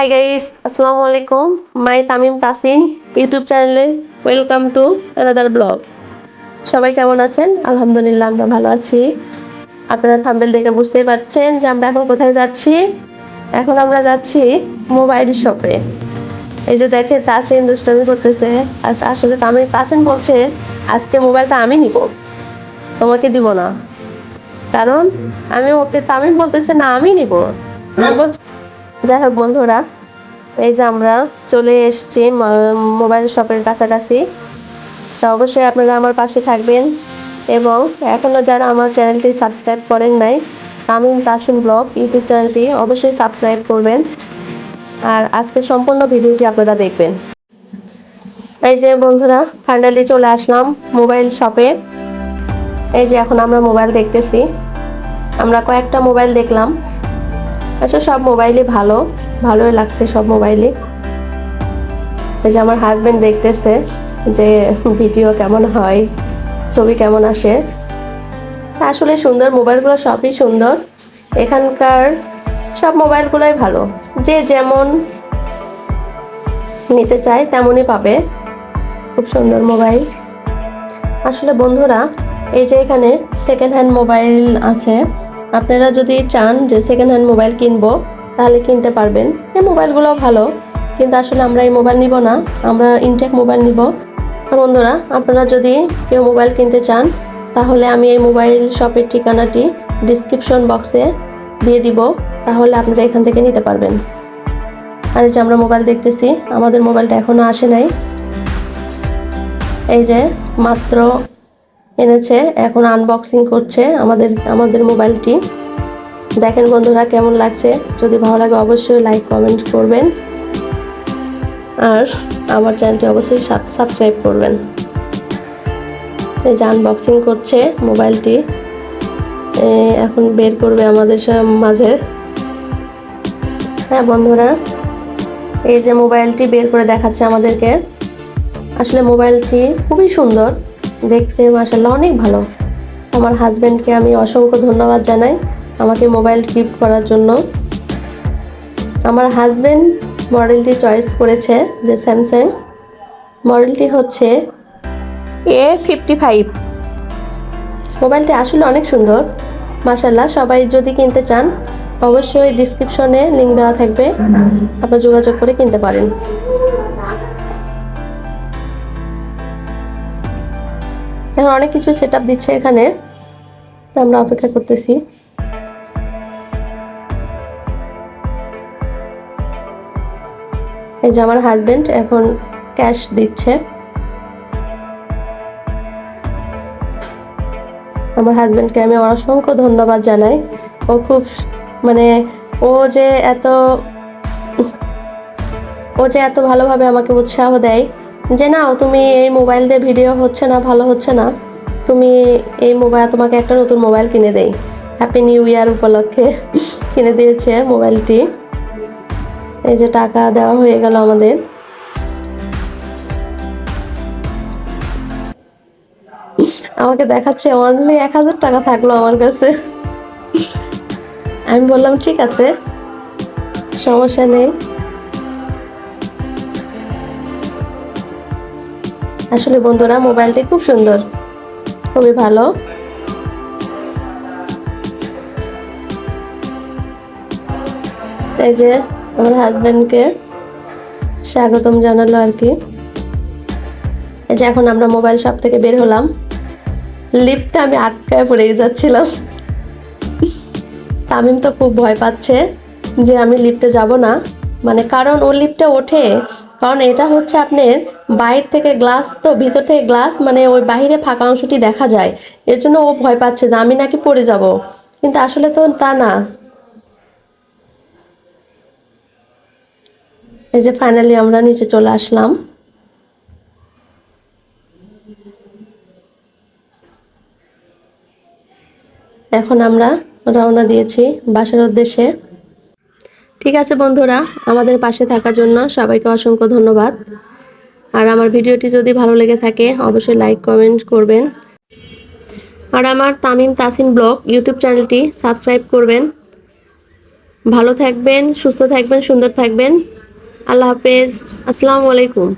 High guys আসসালামু আলাইকুম my Tamim Tasin YouTube চ্যানেলে ওয়েলকাম টু অ্যানাদার ব্লগ সবাই কেমন আছেন? আলহামদুলিল্লাহ, আমরা ভালো আছি। আপনারা থাম্বেল দেখে বুঝতেই পারছেন যে আমরা এখন কোথায় যাচ্ছি? এখন আমরা যাচ্ছি মোবাইল শপে এই যে দেখে তাসিন দুষ্টামি করতেছে। আস- আসলে তামিম তাসিন বলছে, আজকে মোবাইলটা আমি নিব। তোমাকে দিব না। কারণ আমি ওকে তামিম বলতেছে, না, আমি নিব। যাই হোক বন্ধুরা, এই যে আমরা চলে এসেছি মোবাইল শপের কাছাকাছি। তা অবশ্যই আপনারা আমার পাশে থাকবেন এবং এখনও যারা আমার চ্যানেলটি সাবস্ক্রাইব করেন নাই, তামিম তাসিম ব্লগ ইউটিউব চ্যানেলটি অবশ্যই সাবস্ক্রাইব করবেন আর আজকে সম্পূর্ণ ভিডিওটি আপনারা দেখবেন। এই যে বন্ধুরা ফাইনালি চলে আসলাম মোবাইল শপে। এই যে এখন আমরা মোবাইল দেখতেছি। আমরা কয়েকটা মোবাইল দেখলাম। আসলে সব মোবাইলই ভালো। ভালোই লাগছে সব মোবাইলই। এই যে আমার হাজবেন্ড দেখতেছে যে ভিডিও কেমন হয়, ছবি কেমন আসে। আসলে সুন্দর, মোবাইলগুলো সবই সুন্দর। এখানকার সব মোবাইলগুলোই ভালো। যে যেমন নিতে চায় তেমনই পাবে। খুব সুন্দর মোবাইল। আসলে বন্ধুরা, এই যে এখানে সেকেন্ড হ্যান্ড মোবাইল আছে। আপনারা যদি চান যে সেকেন্ড হ্যান্ড মোবাইল কিনবো, তাহলে কিনতে পারবেন। এই মোবাইলগুলো ভালো, কিন্তু আসলে আমরা এই মোবাইল নিব না, আমরা ইনটেক মোবাইল নিব। বন্ধুরা, আপনারা যদি কেউ মোবাইল কিনতে চান, তাহলে আমি এই মোবাইল শপের ঠিকানাটি ডিসক্রিপশন বক্সে দিয়ে দিব, তাহলে আপনারা এখান থেকে নিতে পারবেন। আর এই যে আমরা মোবাইল দেখতেছি, আমাদের মোবাইলটা এখনও আসে নাই। এই যে মাত্র এনেছে, এখন আনবক্সিং করছে আমাদের আমাদের মোবাইলটি দেখেন বন্ধুরা কেমন লাগছে, যদি ভালো লাগে অবশ্যই লাইক কমেন্ট করবেন। আর আমার চ্যানেলটি অবশ্যই সাবস্ক্রাইব করবেন। এই যে আনবক্সিং করছে মোবাইলটি এখন বের করবে আমাদের মাঝে। হ্যাঁ বন্ধুরা, এই যে মোবাইলটি বের করে দেখাচ্ছে আমাদেরকে। আসলে মোবাইলটি খুবই সুন্দর। দেখতে মাসাল্লাহ অনেক ভালো। আমার হাজব্যান্ডকে আমি অসংখ্য ধন্যবাদ জানাই আমাকে মোবাইল গিফট করার জন্য। আমার হাজব্যান্ড মডেলটি চয়েস করেছে যে স্যামসাং মডেলটি হচ্ছে এ ফিফটি ফাইভ মোবাইলটি আসলে অনেক সুন্দর। মাসাল্লাহ সবাই যদি কিনতে চান, অবশ্যই ডিসক্রিপশনে লিঙ্ক দেওয়া থাকবে। আপনারা যোগাযোগ করে কিনতে পারেন। এখন অনেক কিছু সেট দিচ্ছে এখানে। তো আমরা অপেক্ষা করতেছি। এই যে আমার হাজবেন্ড এখন ক্যাশ দিচ্ছে। আমার হাজবেন্ডকে আমি অসংখ্য ধন্যবাদ জানাই। ও খুব মানে ও যে এত, ও যে এত ভালোভাবে আমাকে উৎসাহ দেয়। যে না, তুমি এই মোবাইল দিয়ে ভিডিও হচ্ছে না, ভালো হচ্ছে না, তুমি এই মোবাইল তোমাকে একটা নতুন মোবাইল কিনে দেই। হ্যাপি নিউ ইয়ার উপলক্ষে কিনে দিয়েছে মোবাইলটি এই যে টাকা দেওয়া হয়ে গেল আমাদের। আমাকে দেখাচ্ছে অনলি এক হাজার টাকা থাকল আমার কাছে। আমি বললাম, ঠিক আছে, সমস্যা নেই। আসলে বন্ধুরা, মোবাইলটি খুব সুন্দর। খুবই ভালো। এই যে আমার হাজব্যান্ডকে স্বাগতম জানালো আর কি। এই যে এখন আমরা মোবাইল শপ থেকে বের হলাম। লিফটটা আমি আটকায় পড়ে যাচ্ছিলাম। তামিম তো খুব ভয় পাচ্ছে যে আমি লিফটে যাব না। মানে কারণ ও লিফটে ওঠে। কারণ এটা হচ্ছে আপনার বাইরে থেকে গ্লাস তো, ভিতর থেকে গ্লাস মানে ওই বাইরে ফাঁকা অংশটি দেখা যায়। এর জন্য ও ভয় পাচ্ছে যে আমি নাকি পড়ে যাব। কিন্তু আসলে তো তা না। এই যে ফাইনালি আমরা নিচে চলে আসলাম। এখন আমরা রওনা দিয়েছি বাসার উদ্দেশ্যে। ঠিক আছে বন্ধুরা, আমাদের পাশে থাকার জন্য সবাইকে অসংখ্য ধন্যবাদ। আর আমার ভিডিওটি যদি ভালো লেগে থাকে, অবশ্যই লাইক কমেন্ট করবেন। আর আমার তামিম তাসিন ব্লগ ইউটিউব চ্যানেলটি সাবস্ক্রাইব করবেন। ভালো থাকবেন, সুস্থ থাকবেন, সুন্দর থাকবেন। আল্লাহ হাফেজ। আসসালামু আলাইকুম।